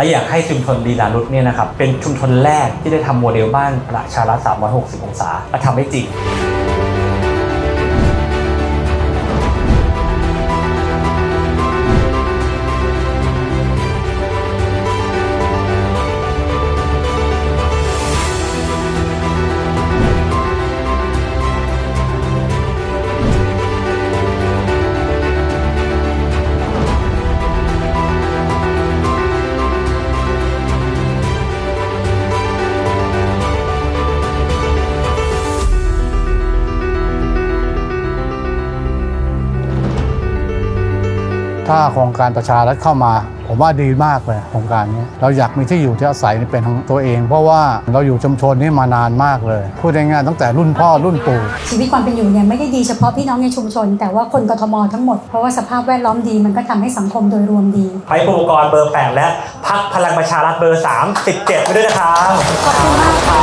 และอยากให้ชุมชนลีลานุชเนี่ยนะครับเป็นชุมชนแรกที่ได้ทำโมเดลบ้านประชารัฐ360 องศาและทำให้จริง ถ้าโครงการประชารัฐเข้ามา ผมว่าดีมากเลยโครงการนี้ เราอยากมีที่อยู่ที่อาศัยเป็นของตัวเอง เพราะว่าเราอยู่ชุมชนนี้มานานมากเลย พูดง่ายๆตั้งแต่รุ่นพ่อรุ่นปู่ชีวิตความเป็นอยู่เนี่ยไม่ได้ดีเฉพาะพี่น้องในชุมชน แต่ว่าคนกทมทั้งหมดเพราะว่าสภาพแวดล้อมดีมันก็ทำให้สังคมโดยรวมดีไปอุปกรณ์เบอร์ 8 และพักพลังประชารัฐเบอร์ 3 17ไปด้วยนะครับขอบคุณมากค่ะขอบคุณค่ะ